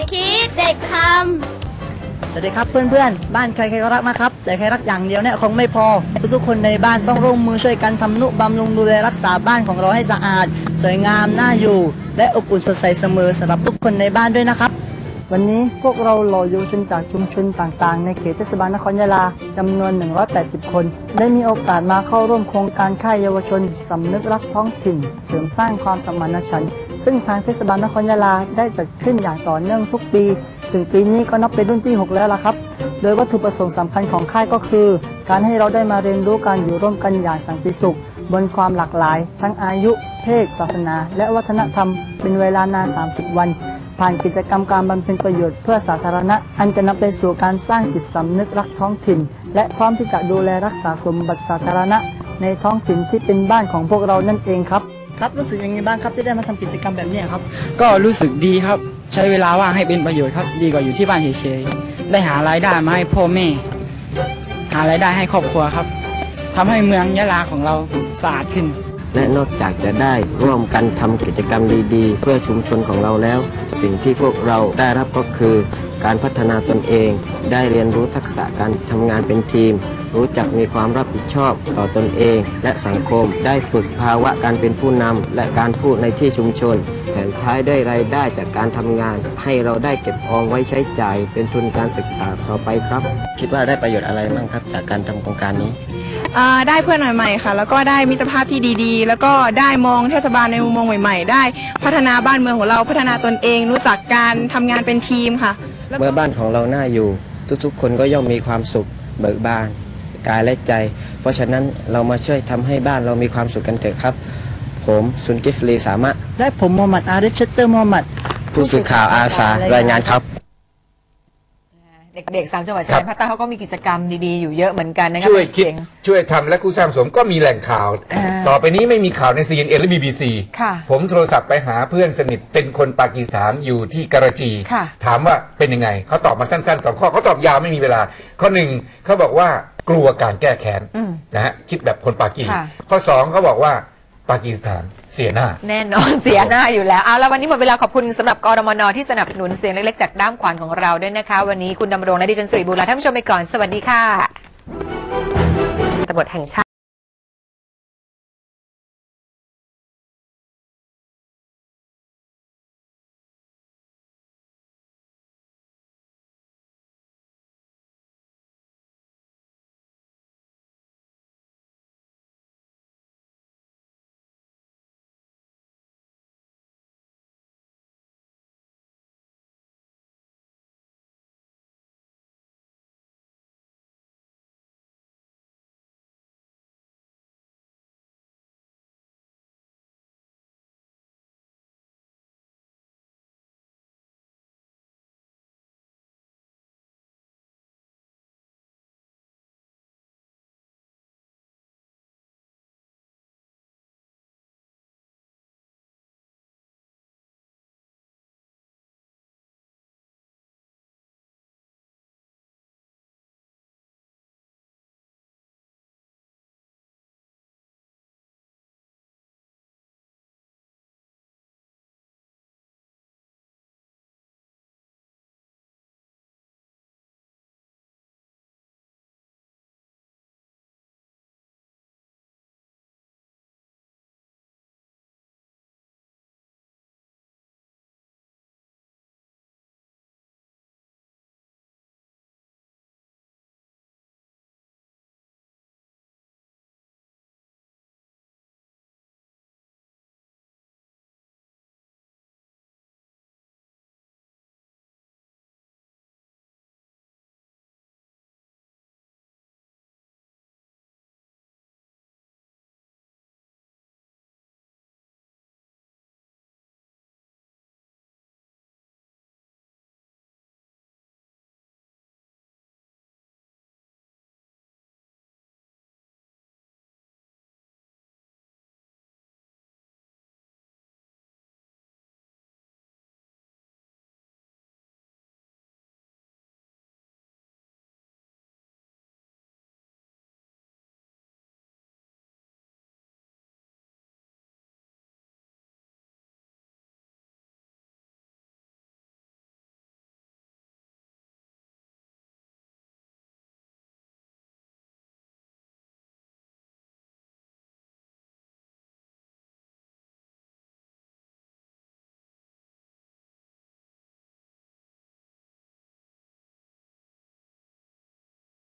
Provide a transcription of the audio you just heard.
กคิดเด็กทสวัสดีครับเพื่อนๆ บ้านใครใครก็รักนะครับ แต่ใครรักอย่างเดียวเนี่ยคงไม่พอ ทุกๆคนในบ้านต้องร่วมมือช่วยกันทำนุบำรุงดูแลรักษาบ้านของเราให้สะอาด สวยงามน่าอยู่ และอบอุ่นสดใสเสมอสำหรับทุกคนในบ้านด้วยนะครับ วันนี้พวกเราหล่าเยาวชนจากชุมชนต่างๆ ในเขตเทศบาลนครยะลาจำนวน 180 คน ได้มีโอกาสมาเข้าร่วมโครงการค่ายเยาวชนสำนึกรักท้องถิ่น เสริมสร้างความสมานฉันท์ซึ่งทางเทศบาลนครยะลาได้จัดขึ้นอย่างต่อเนื่องทุกปี ถึงปีนี้ก็นับเป็นรุ่นที่ 6 แล้วล่ะครับ โดยวัตถุประสงค์สำคัญของค่ายก็คือ การให้เราได้มาเรียนรู้การอยู่ร่วมกันอย่างสันติสุข บนความหลากหลาย ทั้งอายุ เพศ ศาสนา และวัฒนธรรม เป็นเวลานาน 30 วัน ผ่านกิจกรรมการบำเพ็ญประโยชน์เพื่อสาธารณะ อันจะนำไปสู่การสร้างจิตสำนึกรักท้องถิ่น และพร้อมที่จะดูแลรักษาสมบัติสาธารณะ ในท้องถิ่นที่เป็นบ้านของพวกเรานั่นเองครับ ครับรู้สึกยังไงบ้างครับที่ได้มาทำกิจกรรมแบบนี้ครับ ก็รู้สึกดีครับ ใช้เวลาว่างให้เป็นประโยชน์ครับ ดีกว่าอยู่ที่บ้านเฉยๆได้หารายได้มาให้พ่อแม่ หารายได้ให้ครอบครัวครับทำให้เมืองยะลาของเราสะอาดขึ้น และนอกจากจะได้ร่วมกันทำกิจกรรมดีๆ เพื่อชุมชนของเราแล้ว สิ่งที่พวกเราได้รับก็คือ การพัฒนาตนเอง ได้เรียนรู้ทักษะการทำงานเป็นทีม รู้จักมีความรับผิดชอบต่อตนเอง และสังคมได้ฝึกภาวะการเป็นผู้นำและการพูดในที่ชุมชน แถมท้ายด้รายได้จากการทำงาน ให้เราได้เก็บออมไว้ใช้จ่าย เป็นทุนการศึกษาต่อไปครับ คิดว่าได้ประโยชน์อะไรบ้างครับ จากการทำโครงการนี้ อ่าได้เพื่อนใหม่ๆค่ะ แล้วก็ได้มิตรภาพที่ดีๆ แล้วก็ได้มองเทศบาลในมุมมองใหม่ๆ ได้พัฒนาบ้านเมืองของเราพัฒนาตนเอง รู้จักการทำงานเป็นทีมค่ะเมื่อบ้านของเราน่าอยู่ ทุกๆ คนก็ย่อมมีความสุขเบิกบานกายและใจ เพราะฉะนั้นเรามาช่วยทำให้บ้านเรามีความสุขกันเถอะครับ ผมซุนกิฟลีสามารถและผมมูฮัมหมัดอาริฟเชตเตอร์มูฮัมหมัด ผู้สื่อข่าวอาสารายงานครับ เด็กๆสามจังหวัดชายแดนภาคใต้เขาก็มีกิจกรรมดีๆอยู่เยอะเหมือนกันนะคะช่วยเป็นคิด เสียงช่วยทำและคู่สร้างสมก็มีแหล่งข่าว อ่าต่อไปนี้ไม่มีข่าวใน CNN และ BBC ค่ะ ผมโทรศัพท์ไปหาเพื่อนสนิทเป็นคนปากีสถานอยู่ที่กราจี ค่ะ ถามว่าเป็นยังไง เขาตอบมาสั้นๆสองข้อเขาตอบยาวไม่มีเวลา ข้อหนึ่งเขาบอกว่ากลัวการแก้แค้นอืมนะฮะคิดแบบคนปากีค่ะ ข้อสองเขาบอกว่า ปากีสถานเสียหน้า แน่นอนเสียหน้าอยู่แล้วเอาแล้ววันนี้หมดเวลาขอบคุณสำหรับกรมนที่สนับสนุนเสียงเล็กๆจากด้ามขวานของเราด้วยนะคะ วันนี้คุณดำรงและดิฉันสุริบุญลาท่านผู้ชมไปก่อนสวัสดีค่ะตำรวจแห่งชาติ